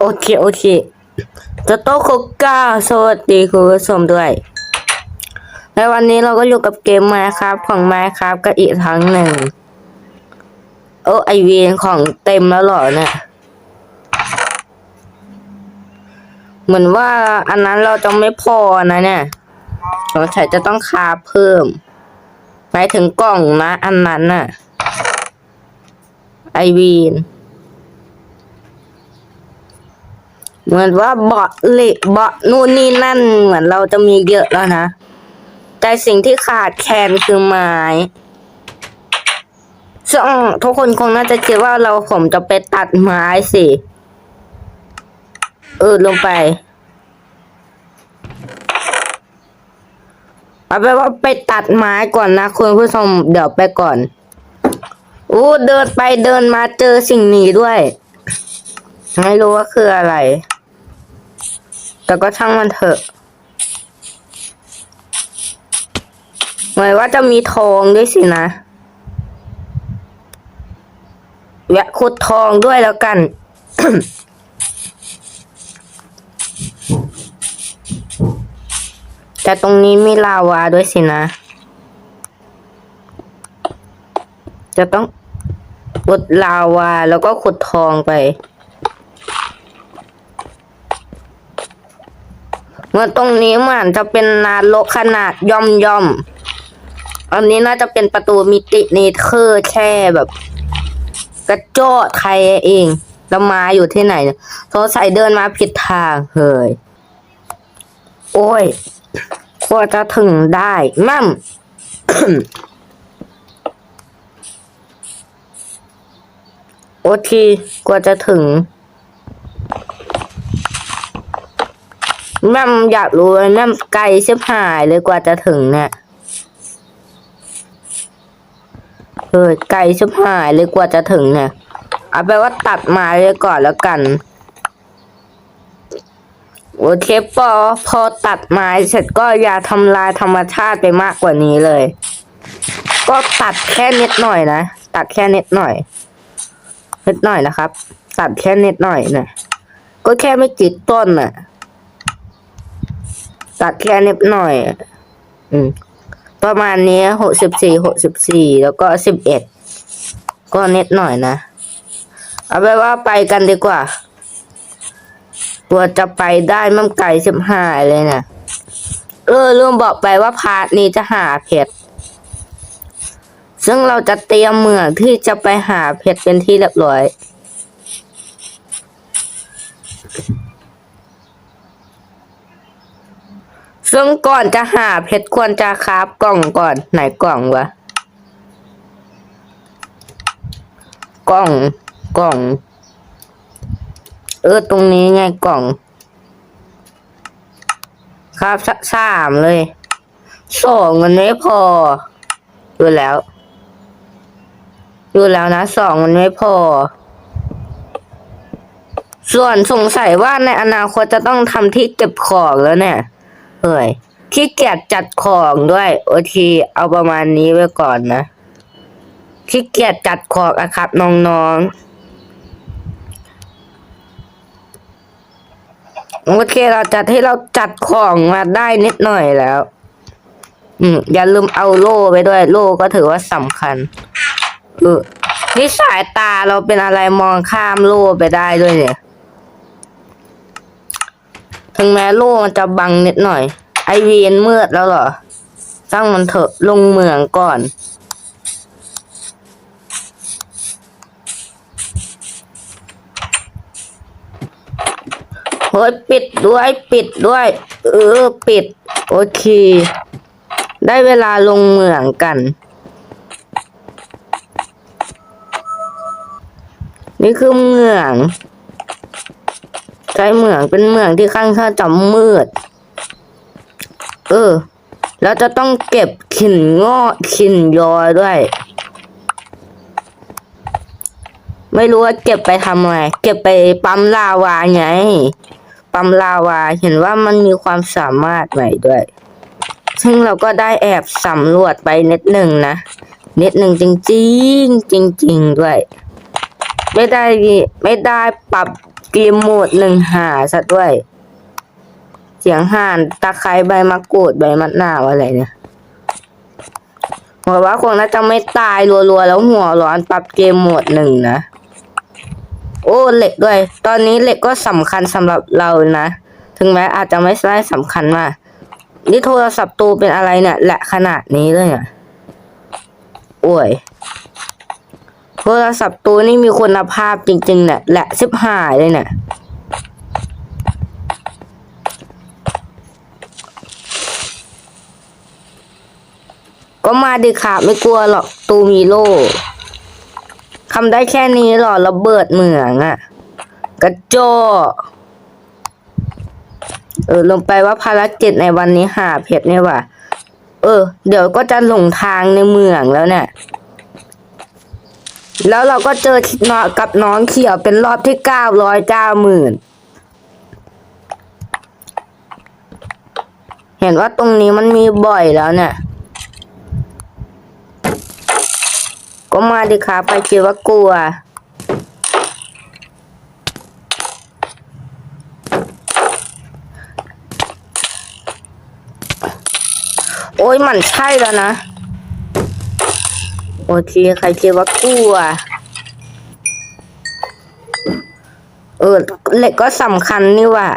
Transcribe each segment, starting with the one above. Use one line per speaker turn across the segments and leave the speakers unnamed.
โอเค โอเคจะโตโคก้าสวัสดีคุณผู้ชมด้วย และวันนี้เราก็อยู่กับเกม Minecraft ของ Minecraft ก็อีกครั้งหนึ่ง โอ้ไอวีนของเต็มแล้วหรอเนี่ย เหมือนว่าอันนั้นเราจะไม่พอนะเนี่ยสงสัยจะต้องคาเพิ่มหมายถึงกล่องนะ อันนั้นน่ะ ไอวีน เหมือนว่าเบาะเหล็กเบาะนู่นนี่นั่นเหมือนเราจะมีเยอะแล้วนะ แต่สิ่งที่ขาดแคลนคือไม้ซึ่งทุกคนคงน่าจะคิดว่าเราผมจะไปตัดไม้สิ เออลงไปเอาไปว่าไปตัดไม้ก่อนนะคุณผู้ชมเดี๋ยวไปก่อนอู้เดินไปเดินมาเจอสิ่งนี้ด้วย ไม่รู้ว่าคืออะไร แต่ก็ช่างมันเถอะหมายว่าจะมีทองด้วยสินะ แวะขุดทองด้วยแล้วกัน แต่ตรงนี้มีลาวาด้วยสินะ จะต้องขุดลาวาแล้วก็ขุดทองไป เมื่อตรงนี้มือนจะเป็นนาลกขนาดย่อมย่อมอันนี้น่าจะเป็นประตูมิติเนเธอร์แค่แบบ กระโจดใครเองแล้วมาอยู่ที่ไหนเนี่ยสงสัยเดินมาผิดทางเฮ้ยโอ้ยกว่าจะถึงได้มั่มโอทีกว่าจะถึง แม่มอยากรู้เลยแม่มไกลชิบหายเลยกว่าจะถึงเนี่ยเออไกลชิบหายเลยกว่าจะถึงเนี่ยเอาไปนว่าตัดไมาเลยก่อนแล้วกันโอเคพอพอตัดไม้เสร็จก็อย่าทำลายธรรมชาติไปมากกว่านี้เลย ก็ตัดแค่นิดหน่อยนะตัดแค่นิดหน่อยนิดหน่อยนะครับ ตัดแค่นิดหน่อยนะก็แค่ไม่กี่ต้นน่ะ ตัดแค่นิดหน่อย อืม ประมาณนี้หกสิบสี่หกสิบสี่แล้วก็สิบเอ็ดก็นิดหน่อยนะ เอาไปว่าไปกันดีกว่าตัวจะไปได้มั่งไก่สิบห้าเลยนะเออลืมบอกไปว่าพาร์ทนี้จะหาเพชรซึ่งเราจะเตรียมเมืองที่จะไปหาเพชรเป็นที่เรียบร้อย ซึ่งก่อนจะหาเพชรควรจะคราบกล่องก่อน ไหนกล่องวะ กล่อง กล่อง เออ ตรงนี้ไงกล่อง ครับสสามเลย สองมันไม่พอ ดูแล้ว ดูแล้วนะสองมันไม่พอ ส่วนสงสัยว่าในอนาคตจะต้องทำที่เก็บของแล้วเนี่ย เฮ้ยขี้เกียจจัดของด้วยโอทีเอาประมาณนี้ไว้ก่อนนะขี้เกียจจัดของอะครับน้องๆ โอเคเราจัดให้เราจัดของมาได้นิดหน่อยแล้ว อืมอย่าลืมเอาโล่ไปด้วย โล่ก็ถือว่าสำคัญเออนี่สายตาเราเป็นอะไรมองข้ามโล่ไปได้ด้วยเนี่ย ถึงแม้โล่มันจะบังนิดหน่อย ไอเวียนมืดแล้วเหรอ สร้างมันเถอะลงเมืองก่อน เฮ้ยปิดด้วยปิดด้วย เออ ปิด โอเค ได้เวลาลงเมืองกัน นี่คือเมือง ใช้เมืองเป็นเมืองที่ข้างข้างจะมืด เออ แล้วจะต้องเก็บขินงอขินยอด้วย ไม่รู้ว่าเก็บไปทำอะไร เก็บไปปั๊มลาวาไง ปั๊มลาวา เห็นว่ามันมีความสามารถใหม่ด้วย ซึ่งเราก็ได้แอบสำรวจไปนิดหนึ่งนะ นิดหนึ่งจริงๆจริง ๆ ด้วย ไม่ได้ไม่ได้ปรับ เกมโหมดหนึ่งหาซะด้วย เสียงห่านตะไคร้ใบมะกรูดใบมะนาวอะไรเนี่ยหวังว่าคงน่าจะไม่ตายรัวๆแล้วหัวร้อนปรับเกมโหมดหนึ่งนะ โอ้เหล็กด้วย ตอนนี้เหล็กก็สำคัญสำหรับเรานะ ถึงแม้อาจจะไม่ได้สำคัญมากนี่โทรศัพท์ตูเป็นอะไรเนี่ยแหละขนาดนี้เลยอะโอ้ย โทรศัพท์ตัวนี่มีคุณภาพจริงๆเนี่ยแหละสิบหายเลยเนี่ยก็มาดิค่ะไม่กลัวหรอกตูมีโล่ทำได้แค่นี้หรอระเบิดเหมืองอะ่ะกระโจเออลงไปว่าภารกิจในวันนี้หาเพชรเนี่ยว่ะ เออ เดี๋ยวก็จะหลงทางในเมืองแล้วเนี่ย แล้วเราก็เจอน้องกับน้องเขียวเป็นรอบที่เก้าร้อยเก้าหมื่นเห็นว่าตรงนี้มันมีบ่อยแล้วเนี่ย ก็มาดิครับไปคิดว่ากลัว โอ้ยมันใช่แล้วนะ เคใครคิดว่ากลัว เออเหล็กก็สำคัญนี่ว่า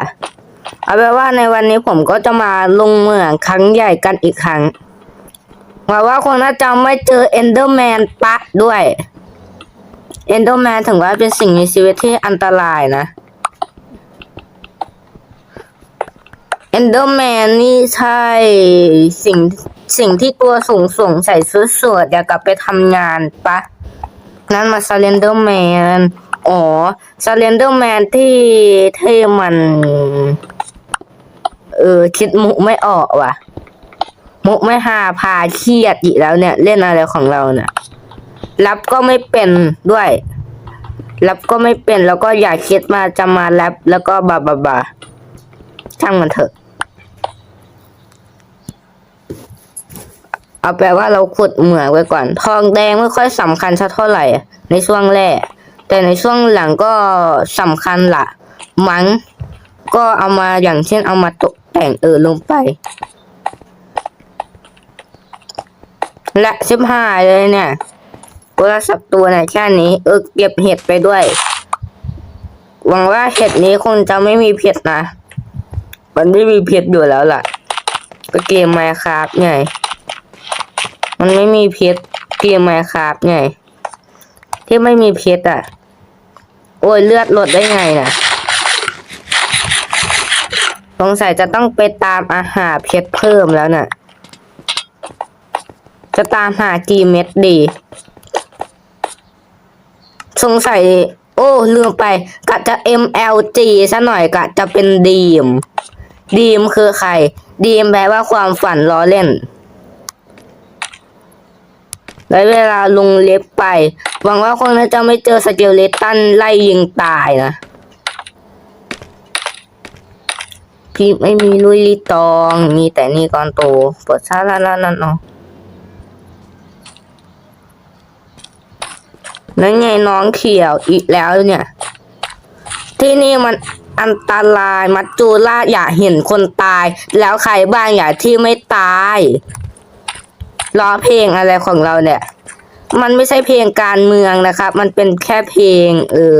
เอาเป็นว่าในวันนี้ผมก็จะมาลงเมืองครั้งใหญ่กันอีกครั้งหวังว่าคงน่าจะไม่เจอเอนเดอร์แมนปะด้วย เอนเดอร์แมนถึงว่าเป็นสิ่งมีชีวิตที่อันตรายนะ เอนเดอร์แมนนี่ใช่สิ่งสิ่งที่ตัวสูงสูงใส่ชุดสวดอยากกลับไปทำงานปะ นั่นมาซาเลนเดอร์แมนอ๋อซาเลนเดอร์แมนที่เท่มัน เออ คิดมุกไม่ออกว่ะ มุกไม่หาพาเครียดอีกแล้วเนี่ย เล่นอะไรของเราเนี่ย รับก็ไม่เป็นด้วย รับก็ไม่เป็นแล้วก็อยากคิดมาจะมาแรปแล้วก็บาบาบาช่างมันเถอะ เอาแปลว่าเราขุดเหมืองไว้ก่อน ทองแดงไม่ค่อยสำคัญสักเท่าไหร่ ในช่วงแรก แต่ในช่วงหลังก็สำคัญละมัง้งก็เอามาอย่างเช่นเอามาตกแต่งเออลงไป และชิบหายเลยเนี่ยโทรศัพท์ตัวเนี่ยแค่นี้เออเก็บเห็ดไปด้วย หวังว่าเห็ดนี้คงจะไม่มีเผ็ดนะ มันไม่มีเผ็ดอยู่แล้วล่ะก็เกมไมครับไง มันไม่มีเพชรเกมไมครับไงที่ไม่มีเพชรอะ โอ้ยเลือดลดได้ไงน่ะสงสัยจะต้องไปตามอาหารเพชรเพิ่มแล้วน่ะ จะตามหากี่เม็ดดี สงสัย โอ้ ลืมไป กะจะ MLG ซะหน่อยกะจะเป็นดีม ดีมคือใคร ดีมแปลว่าความฝันล้อเล่น และเวลาลงเล็บไป หวังว่าคงจะไม่เจอสเกลเลตันไล่ยิงตายนะ พี่ไม่มีลุยลีตอง มีแต่นี่ก่อนโตเปิดซาลาลานั่นเนาะนั่นไงน้องเขียวอีกแล้วเนี่ย ที่นี่มันอันตรายมัจจูราชอย่าเห็นคนตาย แล้วใครบ้างอย่าที่ไม่ตาย ล้อเพลงอะไรของเราเนี่ย มันไม่ใช่เพลงการเมืองนะครับ มันเป็นแค่เพลง เออ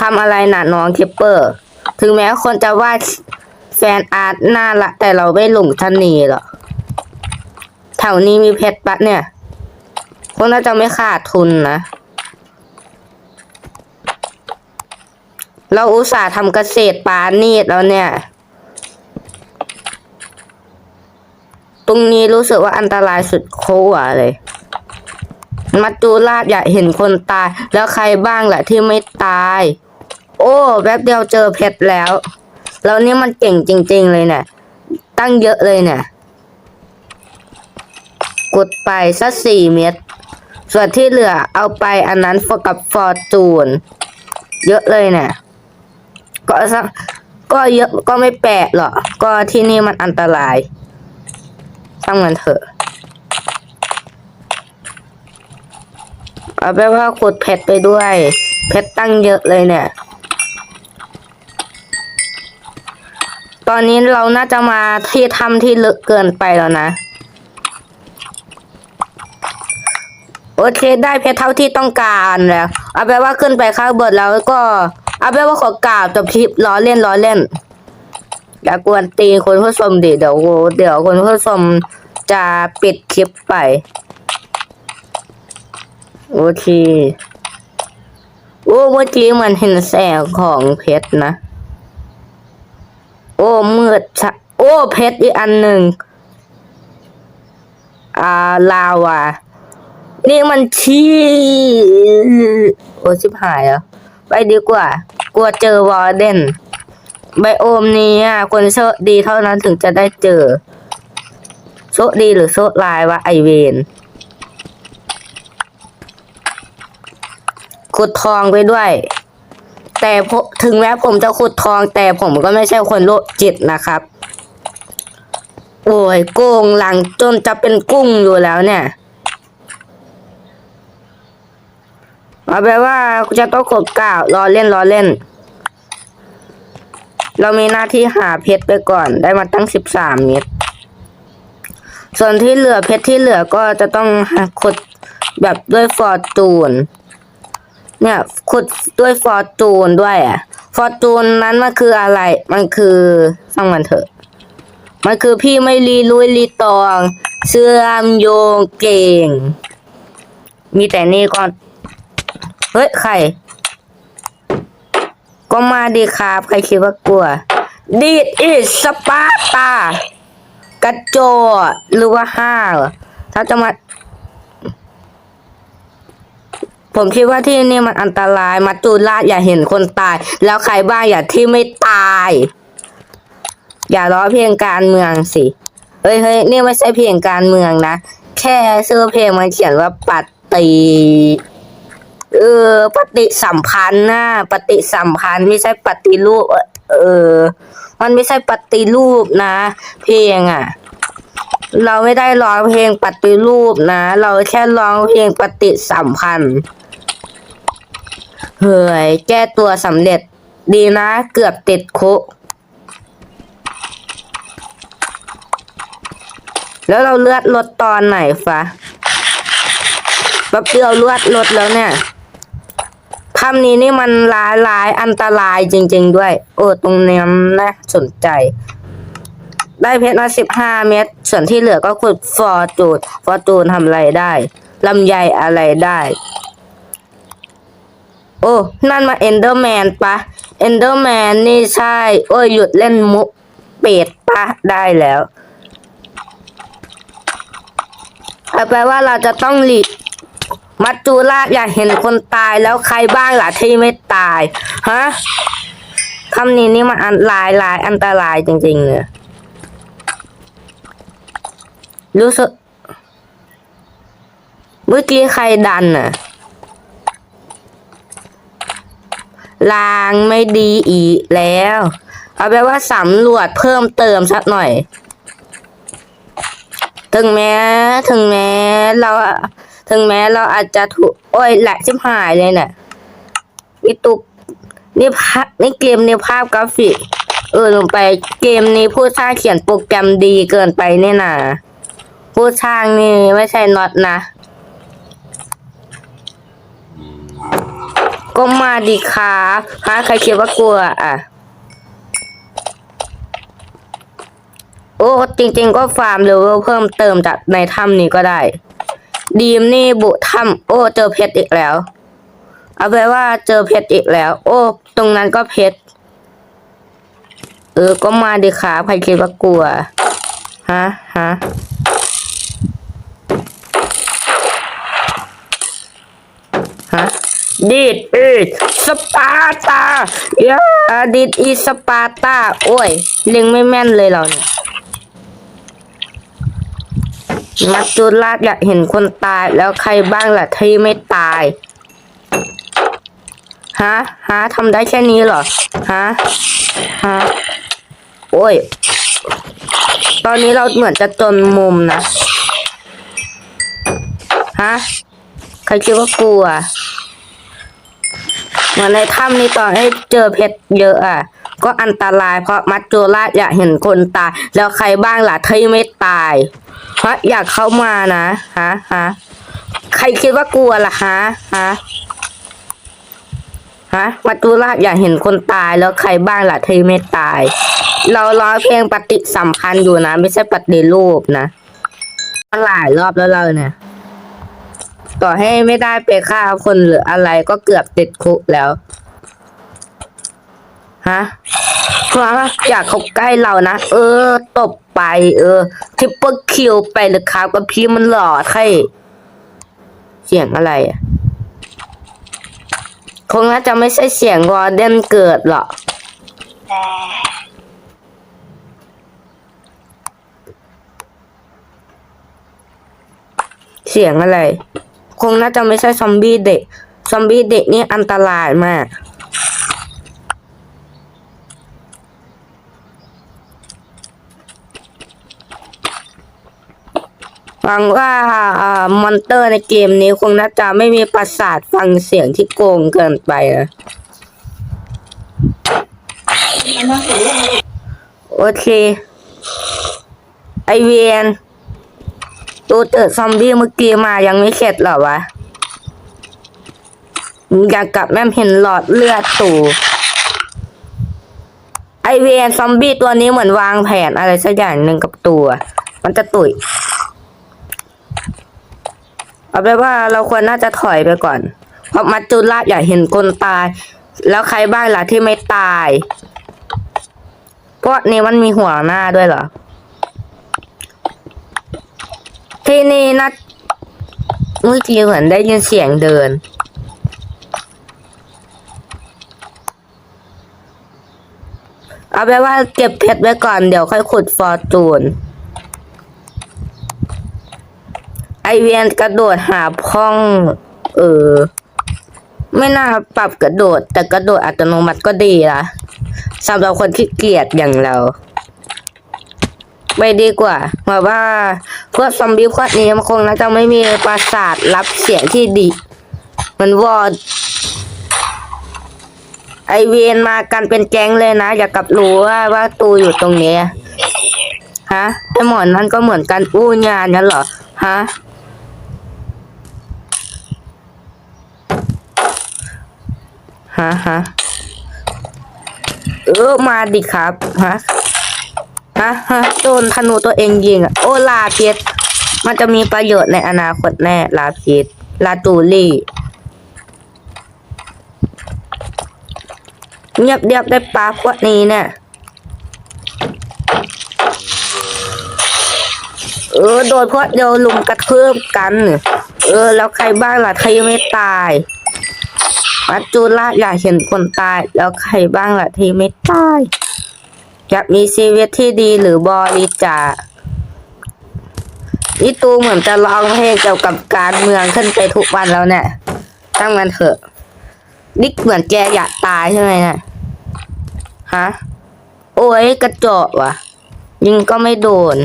ทำอะไรหนะน้องคิปเปอร์ ถึงแม้คนจะวาดแฟนอาร์ตน่ารักแต่เราไม่หลงทันนีหรอกแถวนี้มีเพชรปะเนี่ยคงน่าจะไม่ขาดทุนนะ เราอุตส่าห์ทำเกษตรปานีดแล้วเนี่ย ตรงนี้รู้สึกว่าอันตรายสุดโควะเลย มัจจุราชอยากเห็นคนตาย แล้วใครบ้างแหละที่ไม่ตาย โอ้แป๊บเดียวเจอเพชรแล้ว แล้วนี่มันเก่งจริง ๆ เลยเนี่ยตั้งเยอะเลยเนี่ยกดไปสักสี่เม็ดส่วนที่เหลือเอาไปอันนั้นฟกับฟอร์จูนเยอะเลยเนี่ยก็สักก็เยอะก็ไม่แปลกหรอกก็ที่นี่มันอันตราย ช่างมันเถอะเอาไปว่าขุดเพชรไปด้วย เพชรตั้งเยอะเลยเนี่ย ตอนนี้เราน่าจะมาที่ถ้ำที่ลึกเกินไปแล้วนะ โอเคได้เพชรเท่าที่ต้องการแล้วเอาไปว่าขึ้นไปข้างบนแล้วก็ เอาไปว่าขอกราบจบคลิปล้อเล่นล้อเล่น อย่ากวนตีคนผู้ชมดิเดี๋ยวเดี๋ยวคนผู้ชมจะปิดคลิปไป โอเคโอ้เมื่อกี้มันเห็นแสงของเพชรนะ โอ้มืดชะโอ้เพชรอีกอันหนึ่งอ่าลาวานี่มันชี้โอ้ชิบหายแล้วไปดีกว่า กลัวเจอวอร์เดน ไบโอมนี้อะคนโชคดีเท่านั้นถึงจะได้เจอ โชคดีหรือโชคลายวะไอเวนขุดทองไปด้วย แต่ถึงแม้ผมจะขุดทอง แต่ผมก็ไม่ใช่คนโรคจิตนะครับ โอ้ยโกงหลังจนจะเป็นกุ้งอยู่แล้วเนี่ยเอาไปนว่าจะต้องกดกล่าวรอเล่นรอเล่น เรามีหน้าที่หาเพชรไปก่อนได้มาตั้งสิบสามเม็ดส่วนที่เหลือเพชรที่เหลือก็จะต้องขุดแบบด้วยฟอร์จูนเนี่ยขุดด้วยฟอร์จูนด้วยอะ ฟอร์จูนนั้นมันคืออะไร มันคือช่างมันเถอะ มันคือพี่ไม่รีลุยรีตองเชื่อมโยงเก่ง มีแต่นี่ก่อน เฮ้ย ใคร ก็มาดีครับ ใครคิดว่ากลัวดีดอิสปาตากระโจหรือว่าห้าถ้าจะมา ผมคิดว่าที่นี่มันอันตรายมาจูราอย่าเห็นคนตาย แล้วใครบ้างอย่าที่ไม่ตาย อย่าล้อเพลงการเมืองสิเฮ้ยเฮ้ยนี่ไม่ใช่เพลงการเมืองนะ แค่ชื่อเพลงมันเขียนว่าปฏิ เออ ปฏิสัมพันธ์นะปฏิสัมพันธ์ไม่ใช่ปฏิรูป เออ มันไม่ใช่ปฏิรูปนะ เพลงอะ เราไม่ได้ร้องเพลงปฏิรูปนะ เราแค่ร้องเพลงปฏิสัมพันธ์ เฮ้ย แก้ตัวสำเร็จดีนะ เกือบติดคุกแล้วเราเลือดลดตอนไหนฟะแป๊บเดียวเลือดลดแล้วเนี่ย ถ้ำนี้นี่มันร้ายร้ายอันตรายจริง ๆ ด้วย โอ้ตรงนี้น่าสนใจ ได้เพชรมาสิบห้าเม็ดส่วนที่เหลือก็ขุดฟอร์จูนฟอร์จูนทำอะไรได้ลำไยอะไรได้ โอ้ นั่นมาเอนเดอร์แมนปะเอนเดอร์แมนนี่ใช่ โอ้ยหยุดเล่นมุกเป็ดปะได้แล้วเอาแปลว่าเราจะต้องหลี มัจจุราชอยากเห็นคนตายแล้วใครบ้างล่ะที่ไม่ตาย ฮะคำนี้นี่มันอันลายลายอันตรายจริงๆเลยรู้สึกเมื่อกี้ใครดันน่ะลางไม่ดีอีกแล้ว เอาไปนว่าสำรวจเพิ่มเติมสักหน่อย ถึงแม้ ถึงแม้ เรา ถึงแม้เราอาจจะถูกโอ้ยแหละชิบหายเลยเนี่ยนี่ตุกนี่ภาพนี่เกมนี่ภาพกราฟิก เออลงไปเกมนี้ผู้สร้างเขียนโปรแกรมดีเกินไปเนี่ยนะผู้สร้างนี่ไม่ใช่น็อตนะก็มาดีครับฮะใครคิดว่ากลัวอะ โอ้ จริง ๆ ก็ฟาร์มเลเวลเพิ่มเติมจากในถ้ำนี้ก็ได้ ดีมนี่บุถ้ำโอ้เจอเพชรอีกแล้ว เอาไปว่าเจอเพชรอีกแล้ว โอ้ ตรงนั้นก็เพชรเออ ก็มาดีครับใครคิดว่ากลัว ฮะ ฮะ ฮะดีดอีสปาร์ตายาดีดอีสปาร์ตา โอ้ยเล็งไม่แม่นเลยเราเนี่ย มัจจุราชอยากเห็นคนตายแล้วใครบ้างล่ะที่ไม่ตาย ฮะ ฮะทำได้แค่นี้เหรอ ฮะ ฮะ โอ้ย ตอนนี้เราเหมือนจะจนมุมนะ ฮะ ใครคิดว่ากลัวเหมือนในถ้ำนี้ต่อให้เจอเพชรเยอะอะ ก็อันตรายเพราะมัจจุราชอยากเห็นคนตาย แล้วใครบ้างล่ะที่ไม่ตาย ฮะอยากเข้ามานะฮะฮะใครคิดว่ากลัวล่ะฮะฮะฮะมัจจุราชอยากเห็นคนตายแล้วใครบ้างล่ะที่ไม่ตาย เราร้องเพลงปฏิสัมพันธ์อยู่นะ ไม่ใช่ปฏิรูปนะหลายรอบแล้วเราเนี่ย ต่อให้ไม่ได้ไปฆ่าคนหรืออะไรก็เกือบติดคุกแล้ว ฮะ เพราอยากเขาใกล้เรานะ เออ ตบไป เออทริปเปิลคิวไปเลยครับกับพี่มันหล่อใช่เสียงอะไรอะคงน่าจะไม่ใช่เสียงวอร์เดนเกิดหรอกเสียงอะไร คงน่าจะไม่ใช่ซอมบี้เด็ก ซอมบี้เด็กนี่อันตรายมาก หวังว่าอ่ามอนเตอร์ในเกมนี้คงน่าจะไม่มีประสาทฟังเสียงที่โกงเกินไปนะโอเคไอเวียนตัวเจอซอมบี้เมื่อกี้มายังไม่เข็ดหรอวะอยากกลับแม่เห็นหลอดเลือดตู่ไอเวียนซอมบี้ตัวนี้เหมือนวางแผนอะไรสักอย่างหนึ่งกับตัว มันจะตุย เอาไปนว่าเราควรน่าจะถอยไปก่อน เพราะมัจจุราชอยากเห็นคนตาย แล้วใครบ้างล่ะที่ไม่ตายพวกนี้มันมีหัวหน้าด้วยเหรอ ที่นี่นะเมื่อกี้เหมือนได้ยินเสียงเดิน เอาไปนว่าเก็บเพชรไว้ก่อนเดี๋ยวค่อยขุดฟอร์จูน ไอเวียนกระโดดหาพ่อง เออ ไม่น่าปรับกระโดด แต่กระโดดอัตโนมัติก็ดีละสำหรับคนที่เกียจอย่างเราไม่ดีกว่าเพราะว่าพวกซอมบี้พวกนี้มันคงน่าจะไม่มีประสาทรับเสียงที่ดี มันวอดไอเวนมากันเป็นแก๊งเลยนะ อย่ากลับรู้ว่าว่าตูอยู่ตรงนี้ ฮะไอหมอนนั่นก็เหมือนกันอู้งานนั่นเหรอ ฮะ ฮะฮะเออมาดิครับฮะฮะฮะโดนธนูตัวเองยิงอะโอลาเพชรมันจะมีประโยชน์ในอนาคตแน่ลาเพชรลาตูลี่เงียบเรียบได้ปลาพวกนี้เนี่ยเออโดนพวกเดียวลุมกระเทืบกัน เออ แล้วใครบ้างล่ะที่ไม่ตาย มัจจุราชอยากเห็นคนตาย แล้วใครบ้างล่ะที่ไม่ตายอยากมีชีวิตที่ดีหรือบริจาคนี่ตูเหมือนจะร้องเพลงเกี่ยวกับการเมืองขึ้นไปทุกวันแล้วเนี่ยตั้งมันเถอะนี่เหมือนแกอยากตายใช่ไหมเนี่ยฮะโอ้ยกระจอกว่ะ ยิงก็ไม่โดน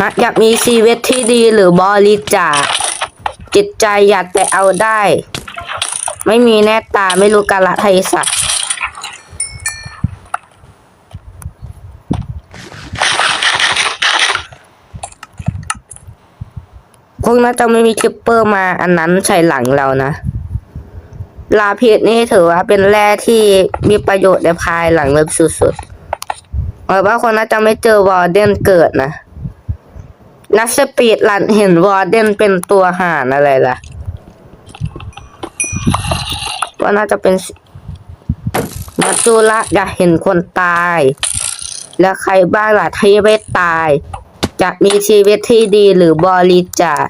ฮะอยากมีชีวิตที่ดีหรือบริจาค จิตใจอยากแต่เอาได้ ไม่มีแน่ตาไม่รู้กาลเทศะคงน่าจะไม่มีคิปเปอร์มาอันนั้นใส่หลังเรานะ ลาพิษนี่ถือว่าเป็นแร่ที่มีประโยชน์ในภายหลังเว็บสุดๆหมายว่าคนน่าจะไม่เจอวอร์เดนเกิดนะ นักสปีดรันเห็นวอร์เดนเป็นตัวหารอะไรล่ะว่าน่าจะเป็นมัจจุระอยากเห็นคนตาย แล้วใครบ้างล่ะที่ไม่ตายจะมีชีวิตที่ดีหรือบริจาค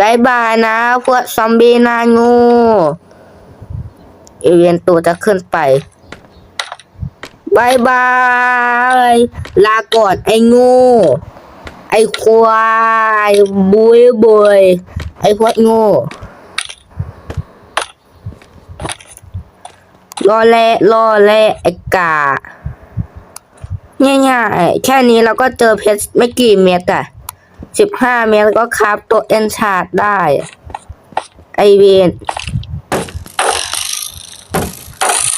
บายบายนะ พวกซอมบี้นางูเอเวนตัวจะขึ้นไปบายบาย ลาก่อนไอ้งู ไอควายบุยบุยไอ้ควายง่รอเล่รอเล่ไอกาง่ายๆแค่นี้เราก็เจอเพชรไม่กี่เม็ดอะสิบห้าเม็ดก็คราฟตัวเอนชาร์ดได้ ไอเวน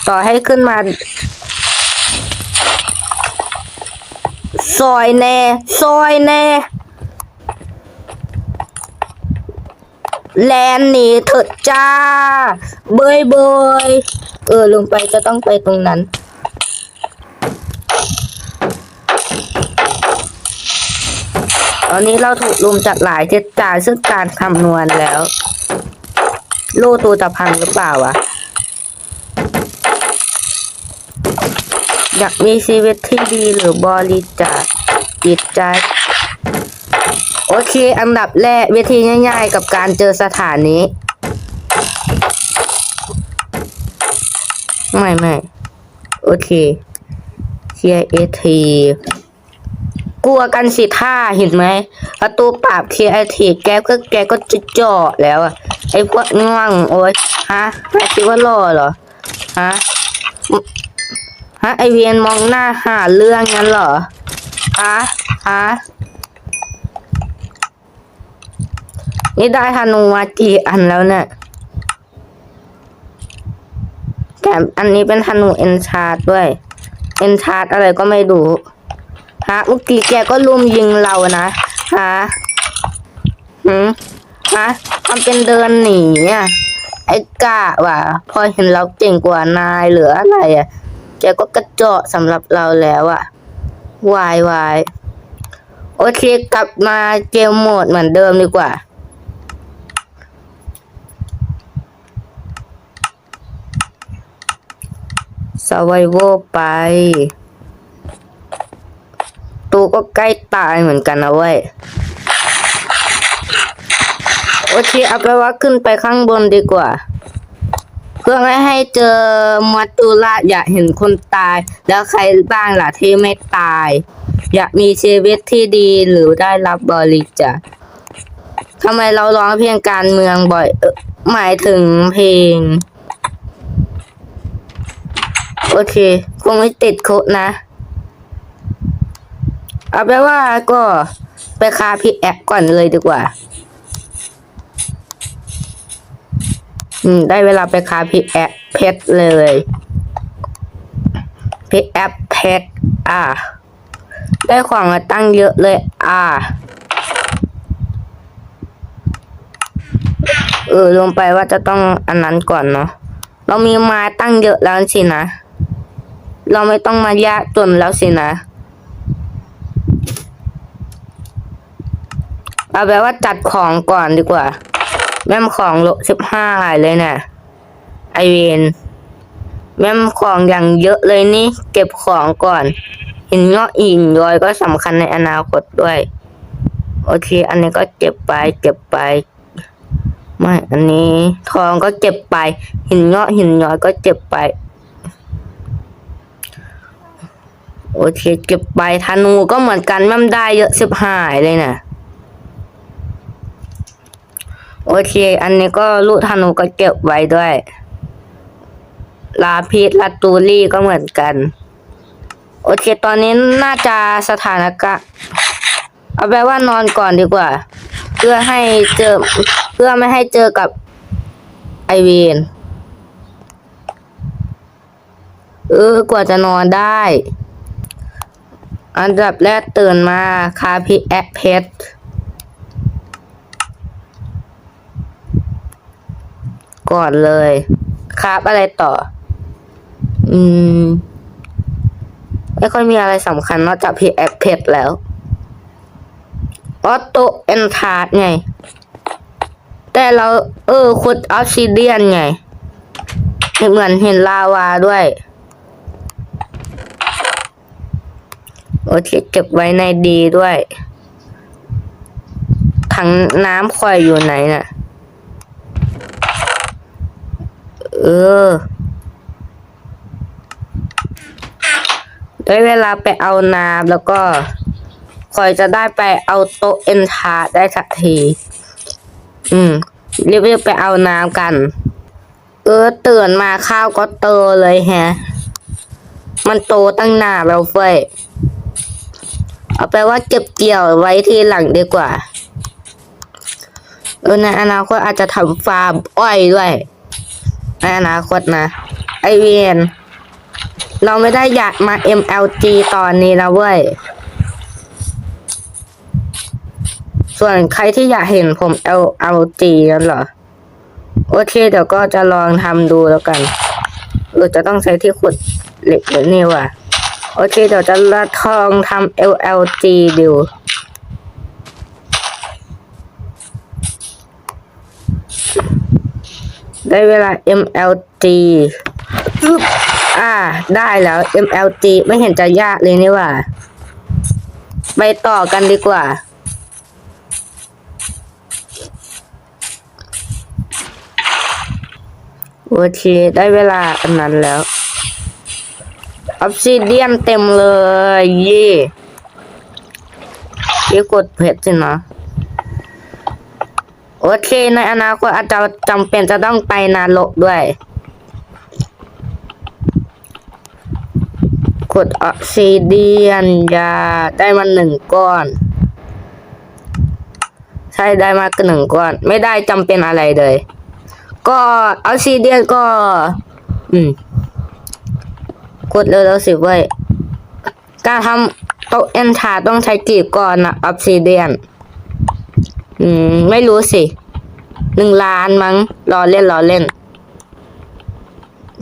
ต่อให้ขึ้นมา ซอยแน่ซอยแน่แลนหนีเถิดจ้า เบยเบยเออลงไปจะต้องไปตรงนั้น ตอนนี้เราถูกลุมจัดหลายทิศทาซึ่งการคำนวณแล้ว โลตูจะพังหรือเปล่าวะ อยากมีชีวิตที่ดีหรือบริจาคจิตใจ โอเค อันดับแรกวิธีง่าย ๆ กับการเจอสถานนี้ ไม่ไม่โอเคเคียเอทีกลัวกันสิท่าเห็นไหมประตูปราบเคียทีแกก็แกก็จะเจาะแล้วอะไอ้พวกง่วงโอ้ยฮะไม่คิดว่าล่อเหรอฮะ ฮะไอเวียนมองหน้าหาเรื่องงั้นเหรอฮะฮะนี่ได้ธนูมากี่อันแล้วเนี่ยแต่อันนี้เป็นธนูเอนชาร์ดด้วย เอนชาร์ดอะไรก็ไม่รู้ฮะเมื่อกี้แกก็ลุมยิงเรานะฮะหืมฮะทำเป็นเดินหนีอะไอ้กะว่ะ พอเห็นเราเก่งกว่านายหรืออะไรอะ แกก็กระเจาะสำหรับเราแล้วอะวายวายโอเคกลับมาเกมโหมดเหมือนเดิมดีกว่า s u r v i v a l ไป ตูก็ใกล้ตายเหมือนกันนะเว้ย โอเค เอาไปว่าขึ้นไปข้างบนดีกว่า เพื่อไม่ให้เจอมัตตุระอยากเห็นคนตาย แล้วใครบ้างล่ะที่ไม่ตาย อยากมีชีวิตที่ดีหรือได้รับบริจาคทำไมเราร้องเพลงการเมืองบ่อยหมายถึงเพลง โอเค คงไม่ติดคุกนะ เอาไปนว่าก็ไปคาพี่แอปก่อนเลยดีกว่า อืม ได้เวลาไปคาพี่แอปเพชรเลยพี่แอปเพชรอ่า ได้ของมาตั้งเยอะเลย อ่า เออลงไปว่าจะต้องอันนั้นก่อนเนาะเรามีม้ตั้งเยอะแล้วสินะ เราไม่ต้องมายากจนแล้วสินะเอาแบบว่าจัดของก่อนดีกว่า แม่มของโลสิบห้าหายเลยนี่ยไอเวนแม่มของอย่างเยอะเลยนี่ เก็บของก่อนหินเงาะหินย้อยก็สำคัญในอนาคตด้วย โอเค อันนี้ก็เก็บไป เก็บไป ไม่ อันนี้ ทองก็เก็บไป หินเงาะหินย้อยก็เก็บไป โอเค เก็บไปธนูก็เหมือนกันแม่มได้เยอะสิบห้าเลยน่ะ โอเค อันนี้ก็ลูกธนูก็เก็บไว้ด้วย ลาพิษลาตูรี่ก็เหมือนกัน โอเค ตอนนี้น่าจะสถานการณ์เอาแปลว่านอนก่อนดีกว่า เพื่อให้เจอ เพื่อไม่ให้เจอกับไอเวนเออกว่าจะนอนได้ อันดับแรกตื่นมาคาพีแอเพช ก่อนเลยครับอะไรต่อ อืม ไม่ค่อยมีอะไรสำคัญนอกจากพีแอเพชแล้ว ออโตเอนทาร์ดไง แต่เรา เออขุดออสซิเดียนไง เหมือนเห็นลาวาด้วย โอเคเก็บไว้ในดีด้วย ถังน้ำคอยอยู่ไหนน่ะ เออ ได้เวลาไปเอาน้ำแล้วก็คอยจะได้ไปเอาโต๊ะเอ็นทาได้สักที อืมรีบๆไปเอาน้ำกัน เออตื่นมาข้าวก็โตเลยแฮะ มันโตตั้งนานแล้วเฟ้ยเอาไปว่าเก็บเกี่ยวไว้ทีหลังดีกว่าเออในอนาคตอาจจะทำฟาร์มอ้อยด้วย ในอนาคตนะ ไอเวียน เราไม่ได้อยากมา MLG ตอนนี้นะเว้ย ส่วนใครที่อยากเห็นผม LLG นั่นเหรอ โอเค เดี๋ยวก็จะลองทำดูแล้วกันเออจะต้องใช้ที่ขุดเหล็กหรือนี่ว่ะ โอเค เดี๋ยวจะละทองทำ LLG ดู ได้เวลา MLG อึ๊บอ่า ได้แล้ว MLG ไม่เห็นจะยากเลยนี่ว่า ไปต่อกันดีกว่า โอเค ได้เวลาอันนั้นแล้วออ s ซิเดียนเต็มเลย เย่เยี่กดเพชรสินะ โอเค ในอนาคตอาจจะจำเป็นจะต้องไปนรกด้วยกดออกซิเดียนยาได้มาหนึ่งก้อน ใช่ได้มาหนึ่งก้อน ไม่ได้จำเป็นอะไรเลย ก็ออกซิเดียนก็ อืมกดเร็วๆสิเว้ย การทำโต๊ะเอ็นทาต้องใช้กี่ก้อนนะออกซิเดียน อืม ไม่รู้สิ หนึ่งล้านมั้ง รอเล่นรอเล่น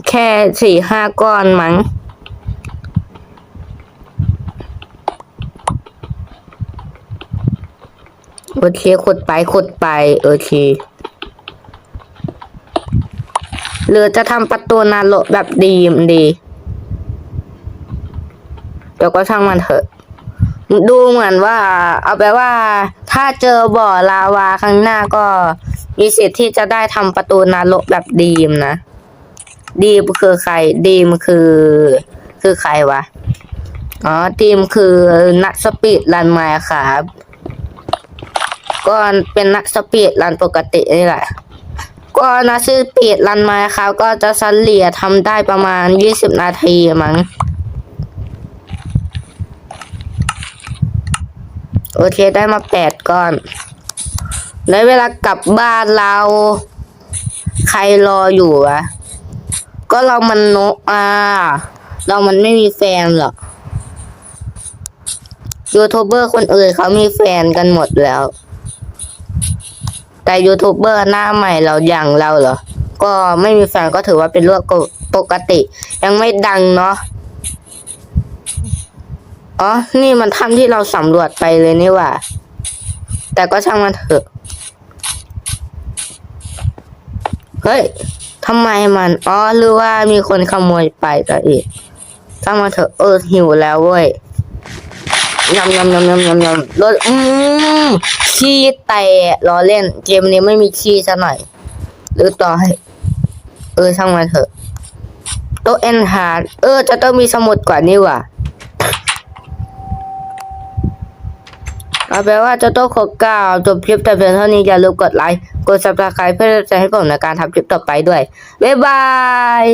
แค่สี่ห้าก้อนมั้ง โอเคขุดไปขุดไป โอเคหรือจะทำประตูนาโลแบบดีมดีเดี๋ยวก็ช่างมันเถอะ ดูเหมือนว่า เอาแปลว่า ถ้าเจอบ่อลาวาข้างหน้าก็มีสิทธิ์ที่จะได้ทำประตูนรกแบบดีมนะ ดีมคือใคร ดีมคือ คือใครวะ อ๋อดีมคือนักสปีดรันมาครับก็เป็นนักสปีดรันปกตินี่แหละ ก็นักสปีดรันมาครับก็จะเฉลี่ยทำได้ประมาณยี่สิบนาทีมั้ง โอเคได้มาแปดก้อนแล้วเวลากลับบ้านเรา ใครรออยู่วะก็เรามันโนอ่า เรามันไม่มีแฟนหรอกยูทูบเบอร์คนอื่นเขามีแฟนกันหมดแล้ว แต่ยูทูบเบอร์หน้าใหม่เราอย่างเราเหรอ ก็ไม่มีแฟนก็ถือว่าเป็นเรื่องปกติ ยังไม่ดังเนาะ อ๋อ นี่มันถ้ำที่เราสำรวจไปเลยนี่ว่า แต่ก็ช่างมันเถอะ เฮ้ยทำไมมัน อ๋อ หรือว่ามีคนขโมยไปก็อีกช่างมันเถอะ เออ หิวแล้วเว้ยยำยำยำยำยำยำรถอืมขี้แต่ล้อเล่น เกมนี้ไม่มีขี้ซะหน่อย หรือต่อให้ เออช่างมันเถอะโต๊ะเอ็นฮาร์ดเออ จะต้องมีสมุดกว่านี่ว่า เอาแปลว่าเจะโต้ขอกล่าวจบคลิปแต่เพียงเท่านี้อย่าลืมกดไลค์ กดซับสไคร b e เพื่อจะให้ผมในการทำคลิปต่อไปด้วย บ๊ายบาย